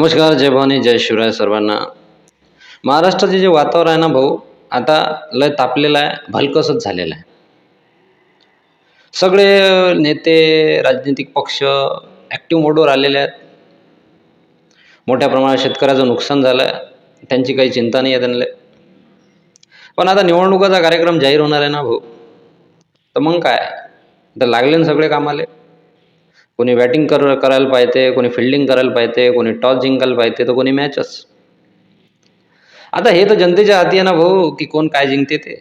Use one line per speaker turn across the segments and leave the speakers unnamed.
नमस्कार जय भवानी जय शिवराय सर्वांना. महाराष्ट्राचे जे वातावरण आहे ना भाऊ आता लय तापलेलं आहे भलकसच झालेलं आहे. सगळे नेते राजनैतिक पक्ष ॲक्टिव्ह मोडवर आलेले आहेत. मोठ्या प्रमाणात शेतकऱ्याचं नुकसान झालं आहे त्यांची काही चिंता नाही आहे त्यांना. पण आता निवडणुकाचा कार्यक्रम जाहीर होणार आहे ना भाऊ तर मग काय? तर लागले ना सगळे कामाले. कोणी बॅटिंग कर करायला पाहिजे कोणी फिल्डिंग करायला पाहिजे कोणी टॉस जिंकायला पाहिजे तर कोणी मॅचच आता हे तर जनतेच्या हाती आहे ना भाऊ की कोण काय जिंकते ते.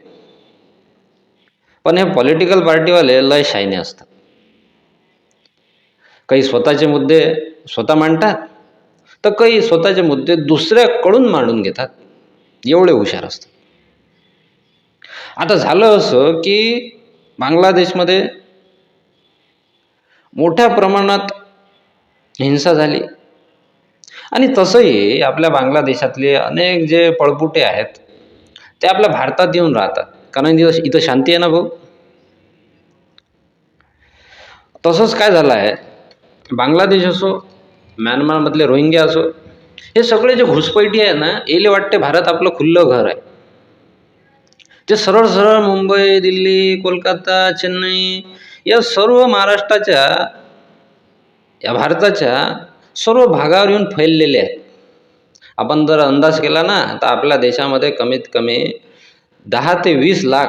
पण हे पॉलिटिकल पार्टीवाले लय शायने असतात. काही स्वतःचे मुद्दे स्वतः मांडतात तर काही स्वतःचे मुद्दे दुसऱ्याकडून मांडून घेतात. एवढे हुशार असतात. आता झालं असं की बांगलादेशमध्ये मोठ्या प्रमाणात हिंसा झाली. आणि तसंही आपल्या बांगलादेशातले अनेक जे पळपुटे आहेत ते आपल्या भारतात येऊन राहतात. कारण इथं इथं शांती आहे ना भाऊ? तसंच काय झालं आहे? बांगलादेश असो म्यानमारमधले रोहिंग्या असो हे सगळे जे घुसपैठी आहे ना येले वाटते भारत आपलं खुल्लं घर आहे. ते सरळ सरळ मुंबई दिल्ली कोलकाता चेन्नई या सर्व महाराष्ट्राच्या या भारताच्या सर्व भागावर येऊन फैललेले आहेत. आपण जर अंदाज केला ना तर आपल्या देशामध्ये कमीत कमी दहा ते वीस लाख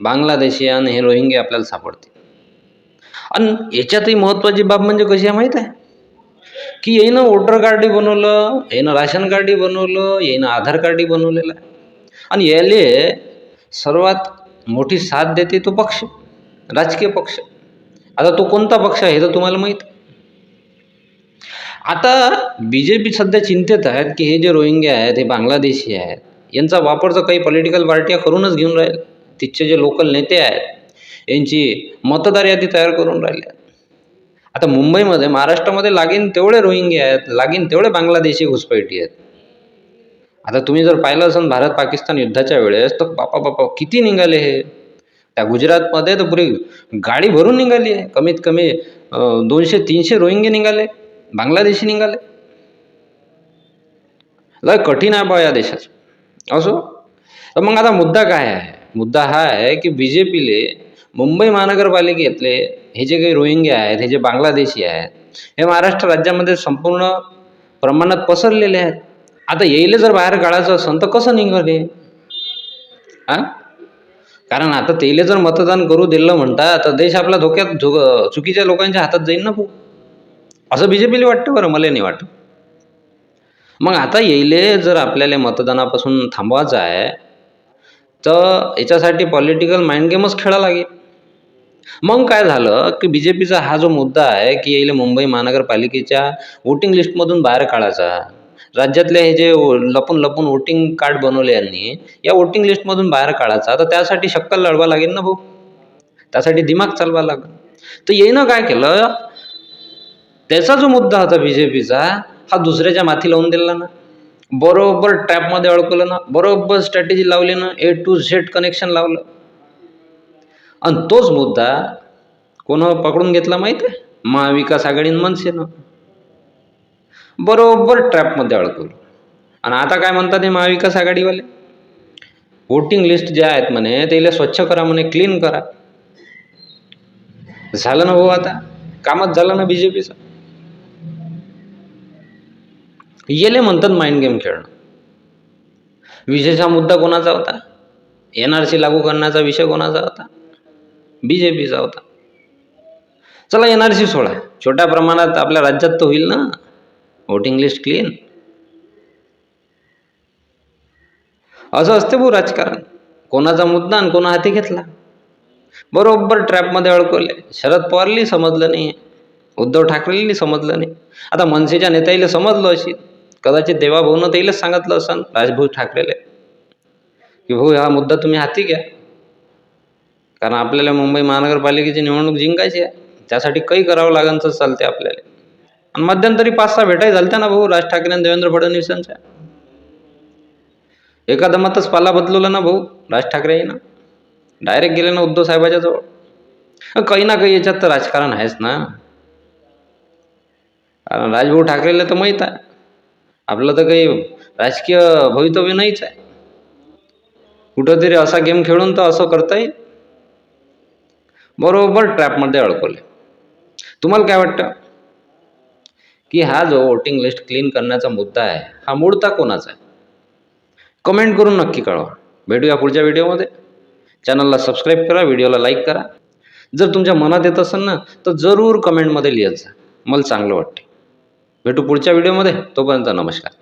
बांगलादेशियन हे रोहिंगे आपल्याला सापडतील. आणि याच्यातही महत्त्वाची बाब म्हणजे कशी आहे माहीत आहे? की येईनं वोटर कार्डही बनवलं येईनं राशन कार्डही बनवलं येईनं आधार कार्डही बनवलेलं आहे. आणि याले सर्वात मोठी साथ देते तो पक्ष. राजकीय पक्ष. आता तो कोणता पक्ष आहे तर तुम्हाला माहीत आता बी जे पी सध्या चिंतेत आहेत की हे जे रोहिंग्या आहेत हे बांगलादेशी आहेत यांचा वापर तर काही पॉलिटिकल पार्ट्या करूनच घेऊन राहील. तिथचे जे लोकल नेते आहेत यांची मतदार यादी तयार करून राहिल्या आता मुंबईमध्ये महाराष्ट्रामध्ये लागीन तेवढे रोहिंगे आहेत लागीन तेवढे बांगलादेशी घुसपैठी आहेत. आता तुम्ही जर पाहिलं असेल भारत पाकिस्तान युद्धाच्या वेळेस तर बापा बापा किती निघाले हे? त्या गुजरातमध्ये तर पुरी गाडी भरून निघाली आहे. कमीत कमी दोनशे तीनशे रोहिंगे निघाले बांगलादेशी निघाले. लय कठीण आहे बा या देशाचं. असो? तर मग आता मुद्दा काय आहे? मुद्दा हा आहे की बी जे पीले मुंबई महानगरपालिकेतले हे जे काही रोहिंगे आहेत हे जे बांगलादेशी आहेत हे महाराष्ट्र राज्यामध्ये संपूर्ण प्रमाणात पसरलेले आहेत. आता येईले जर बाहेर काढायचं असेल तर कसं निघाले? हां कारण आता तेले जर मतदान करू दिलं म्हणता तर देश आपला धोक्यात झो चुकीच्या लोकांच्या हातात जाईल ना भाऊ. असं बी जे पीला वाटतं बरं मला नाही वाटत. मग आता येईले जर आपल्याला मतदानापासून थांबवायचं आहे तर याच्यासाठी पॉलिटिकल माइंड गेमच खेळा लागेल. मग काय झालं की बी जे पीचा हा जो मुद्दा आहे की येईल मुंबई महानगरपालिकेच्या वोटिंग लिस्टमधून बाहेर काढायचा राज्यातले हे जे लपून लपून वोटिंग कार्ड बनवले यांनी या वोटिंग लिस्टमधून बाहेर काढायचा. तर त्यासाठी शक्कल लढवा लागेल ना भाऊ. त्यासाठी दिमाग चालवा लागेल. तर येईनं काय केलं? त्याचा जो मुद्दा होता बी जे पीचा हा दुसऱ्याच्या माथी लावून दिला ना. बरोबर ट्रॅपमध्ये अडकवलं ना. बरोबर स्ट्रॅटेजी लावली ना. ए टू झेड कनेक्शन लावलं. आणि तोच मुद्दा कोण पकडून घेतला माहीत आहे? महाविकास आघाडीनं मनसेनं. बरोबर ट्रॅपमध्ये अडकवलं आणि आता काय म्हणतात हे महाविकास आघाडीवाले? वोटिंग लिस्ट जे आहेत म्हणे त्याला स्वच्छ करा म्हणे क्लीन करा. झालं ना भाऊ आता? कामच झालं ना बी जे येले म्हणतात माइंड गेम खेळणं. विजेचा मुद्दा कोणाचा होता? एन आर सी लागू करण्याचा विषय कोणाचा होता? बी जे पीचा होता. चला एन आर सी सोडा. छोट्या प्रमाणात आपल्या राज्यात तर होईल ना. Voting list clean. असं असते भाऊ राजकारण. कोणाचा मुद्दा आणि कोणा हाती घेतला. बरोबर ट्रॅपमध्ये अडकवले. शरद पवारली समजलं नाही उद्धव ठाकरेंनी समजलं नाही. आता मनसेच्या नेत्याला समजलं अशी कदाचित देवाभाऊनं त्यालाच सांगितलं असं राजभाऊ ठाकरेले. की भाऊ हा मुद्दा तुम्ही हाती घ्या. कारण आपल्याला मुंबई महानगरपालिकेची निवडणूक जिंकायची आहे. त्यासाठी काही करावं लागेल तर चालते आपल्याला. आणि मध्यंतरी पाच सहा भेटाही झालत्या ना भाऊ. राज ठाकरे आणि देवेंद्र फडणवीसांच्या. एका दमातच पाला बदलवला ना भाऊ. राज ठाकरे ना. डायरेक्ट गेले ना उद्धव साहेबाच्या जवळ. काही ना काही याच्यात तर राजकारण आहेच ना. कारण राजभाऊ ठाकरेला तर माहीत आहे. आपलं तर काही राजकीय भवितव्य नाहीच आहे. कुठंतरी असा गेम खेळून तर असं करता येईल. बरोबर ट्रॅपमध्ये अडकवले तुम्हाला काय वाटतं? की हा जो वोटिंग लिस्ट क्लीन करण्याचा मुद्दा आहे हा मूळता कोणाचा आहे? कमेंट करून नक्की कळवा. भेटूया पुढच्या व्हिडिओमध्ये. चॅनलला सबस्क्राईब करा व्हिडिओला लाईक करा. जर तुमच्या मनात येत असेल ना तर जरूर कमेंटमध्ये लिहत जा. मला चांगलं वाटते भेटू पुढच्या व्हिडिओमध्ये. तोपर्यंत नमस्कार.